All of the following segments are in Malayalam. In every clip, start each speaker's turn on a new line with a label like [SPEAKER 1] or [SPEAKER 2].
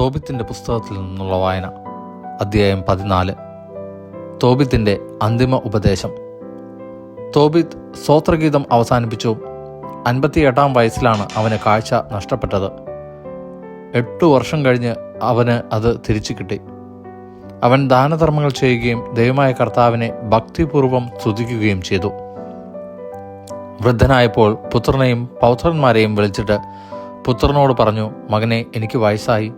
[SPEAKER 1] തോബിത്തിന്റെ പുസ്തകത്തിൽ നിന്നുള്ള വായന അധ്യായം പതിനാല്. തോബിത്തിന്റെ അന്തിമ ഉപദേശം. തോബിത്ത് സ്വോത്രഗീതം അവസാനിപ്പിച്ചു. അൻപത്തിയെട്ടാം വയസ്സിലാണ് അവന് കാഴ്ച നഷ്ടപ്പെട്ടത്. എട്ടു വർഷം കഴിഞ്ഞ് അവന് അത് തിരിച്ചു കിട്ടി. അവൻ ദാനധർമ്മങ്ങൾ ചെയ്യുകയും ദൈവമായ കർത്താവിനെ ഭക്തിപൂർവം സ്തുതിക്കുകയും ചെയ്തു. വൃദ്ധനായപ്പോൾ പുത്രനെയും പൗത്രന്മാരെയും വിളിച്ചിട്ട് പുത്രനോട് പറഞ്ഞു മകനെ എനിക്ക് വയസ്സായി.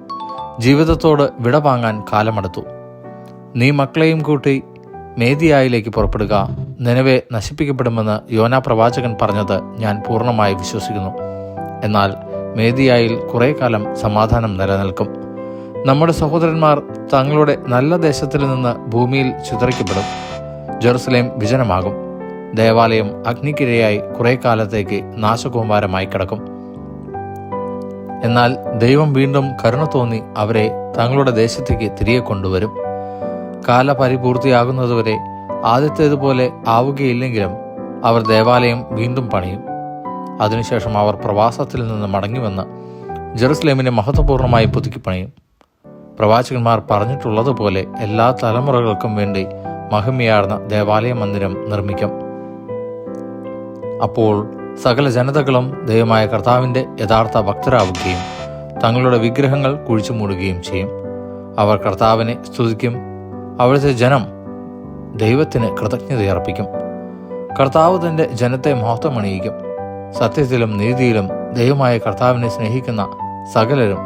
[SPEAKER 1] ജീവിതത്തോട് വിട വാങ്ങാൻ കാലമെടുത്തു. നീ മക്കളെയും കൂട്ടി മേദിയായിലേക്ക് പുറപ്പെടുക. നിലവെ നശിപ്പിക്കപ്പെടുമെന്ന് യോനാ പ്രവാചകൻ പറഞ്ഞത് ഞാൻ പൂർണമായി വിശ്വസിക്കുന്നു. എന്നാൽ മേദിയായിൽ കുറേ കാലം സമാധാനം നിലനിൽക്കും. നമ്മുടെ സഹോദരന്മാർ തങ്ങളുടെ നല്ല ദേശത്തിൽ നിന്ന് ഭൂമിയിൽ ചിതറിക്കപ്പെടും. ജെറുസലേം വിജനമാകും. ദേവാലയം അഗ്നിക്കിരയായി കുറേ കാലത്തേക്ക് നാശകൂമാരമായി കിടക്കും. എന്നാൽ ദൈവം വീണ്ടും കരുണ തോന്നി അവരെ തങ്ങളുടെ ദേശത്തേക്ക് തിരികെ കൊണ്ടുവരും. കാലപരിപൂർത്തിയാകുന്നതുവരെ ആദ്യത്തേതുപോലെ ആവുകയില്ലെങ്കിലും അവർ ദേവാലയം വീണ്ടും പണിയും. അതിനുശേഷം അവർ പ്രവാസത്തിൽ നിന്ന് മടങ്ങിവന്ന് ജെറുസലേമിനെ മഹത്വപൂർണമായി പുതുക്കി പണിയും. പ്രവാചകന്മാർ പറഞ്ഞിട്ടുള്ളതുപോലെ എല്ലാ തലമുറകൾക്കും വേണ്ടി മഹിമയാർന്ന ദേവാലയ മന്ദിരം നിർമ്മിക്കും. അപ്പോൾ സകല ജനതകളും ദൈവമായ കർത്താവിന്റെ യഥാർത്ഥ ഭക്തരാവുകയും തങ്ങളുടെ വിഗ്രഹങ്ങൾ കുഴിച്ചു മൂടുകയും ചെയ്യും. അവർ കർത്താവിനെ സ്തുതിക്കും. അവിടുത്തെ ജനം ദൈവത്തിന് കൃതജ്ഞതയർപ്പിക്കും. കർത്താവ് തന്റെ ജനത്തെ മഹത്വമണിയിക്കും. സത്യത്തിലും നീതിയിലും ദൈവമായ കർത്താവിനെ സ്നേഹിക്കുന്ന സകലരും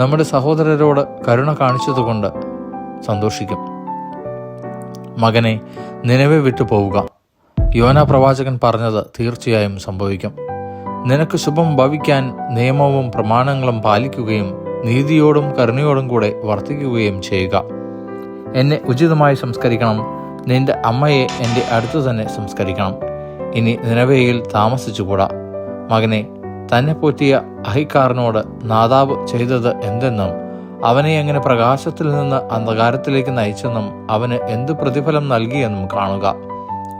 [SPEAKER 1] നമ്മുടെ സഹോദരരോട് കരുണ കാണിച്ചതുകൊണ്ട് സന്തോഷിക്കും. മകനെ നിലവെ വിട്ടു പോവുക യോന പ്രവാചകൻ പറഞ്ഞത് തീർച്ചയായും സംഭവിക്കും. നിനക്ക് ശുഭം ഭവിക്കാൻ നിയമവും പ്രമാണങ്ങളും പാലിക്കുകയും നീതിയോടും കരുണയോടും കൂടെ വർത്തിക്കുകയും ചെയ്യുക. എന്നെ ഉചിതമായി സംസ്കരിക്കണം. നിന്റെ അമ്മയെ എന്റെ അടുത്തു തന്നെ സംസ്കരിക്കണം. ഇനി നിലവയിൽ താമസിച്ചുകൂടാ. മകനെ തന്നെ പോറ്റിയ അഹിക്കാരനോട് നാദാബ് ചെയ്തത് എന്തെന്നും അവനെ എങ്ങനെ പ്രകാശത്തിൽ നിന്ന് അന്ധകാരത്തിലേക്ക് നയിച്ചെന്നും അവന് എന്ത് പ്രതിഫലം നൽകിയെന്നും കാണുക.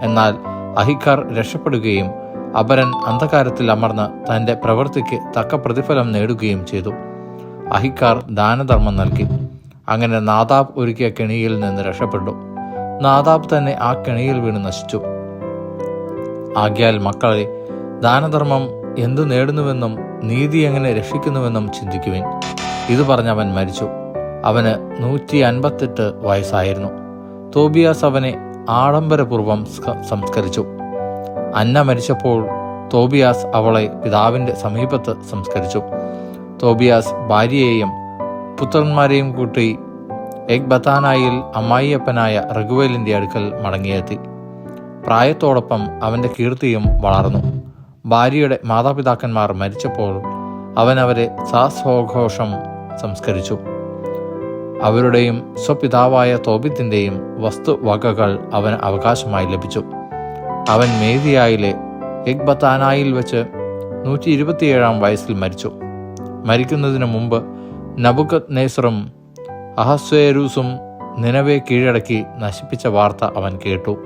[SPEAKER 1] എന്നാൽ അഹിക്കാർ രക്ഷപ്പെടുകയും അപരൻ അന്ധകാരത്തിൽ അമർന്ന് തന്റെ പ്രവൃത്തിക്ക് തക്ക പ്രതിഫലം നേടുകയും ചെയ്തു. അഹിക്കാർ ദാനധർമ്മം നൽകി. അങ്ങനെ നാദാബ് ഒരുക്കിയ കെണിയിൽ നിന്ന് രക്ഷപ്പെട്ടു. നാദാബ് തന്നെ ആ കെണിയിൽ വീണ് നശിച്ചു. ആകിയാൽ മക്കളെ ദാനധർമ്മം എന്തു നേടുന്നുവെന്നും നീതി എങ്ങനെ രക്ഷിക്കുന്നുവെന്നും ചിന്തിക്കുവിൻ. ഇത് പറഞ്ഞവൻ മരിച്ചു. അവന് നൂറ്റി അൻപത്തെട്ട് വയസ്സായിരുന്നു. തോബിയാസ് അവനെ ആഡംബരപൂർവം സംസ്കരിച്ചു. അന്ന മരിച്ചപ്പോൾ തോബിയാസ് അവളെ പിതാവിന്റെ സമീപത്ത് സംസ്കരിച്ചു. തോബിയാസ് ഭാര്യയെയും പുത്രന്മാരെയും കൂട്ടി എഗ്ബത്താനായിൽ അമ്മായിയപ്പനായ റഘുവേലിന്റെ അടുക്കൽ മടങ്ങിയെത്തി. പ്രായത്തോടൊപ്പം അവന്റെ കീർത്തിയും വളർന്നു. ഭാര്യയുടെ മാതാപിതാക്കന്മാർ മരിച്ചപ്പോൾ അവൻ അവരെ സാസ്വഘോഷം സംസ്കരിച്ചു. അവരുടെയും സ്വപിതാവായ തോബിത്തിന്റെയും വസ്തുവകകൾ അവന് അവകാശമായി ലഭിച്ചു. അവൻ മേദിയായിലെ എഗ്ബത്താനായിൽ വെച്ച് നൂറ്റി ഇരുപത്തിയേഴാം വയസ്സിൽ മരിച്ചു. മരിക്കുന്നതിന് മുമ്പ് നബുക്കത് നേസറും അഹസ്വേരൂസും നിലവെ കീഴടക്കി നശിപ്പിച്ച വാർത്ത അവൻ കേട്ടു.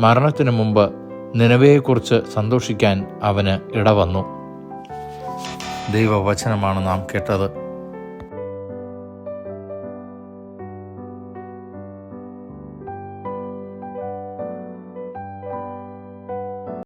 [SPEAKER 1] മരണത്തിനു മുമ്പ് നിലവയെക്കുറിച്ച് സന്തോഷിക്കാൻ അവന് ഇടവന്നു. ദൈവവചനമാണ് നാം കേട്ടത്.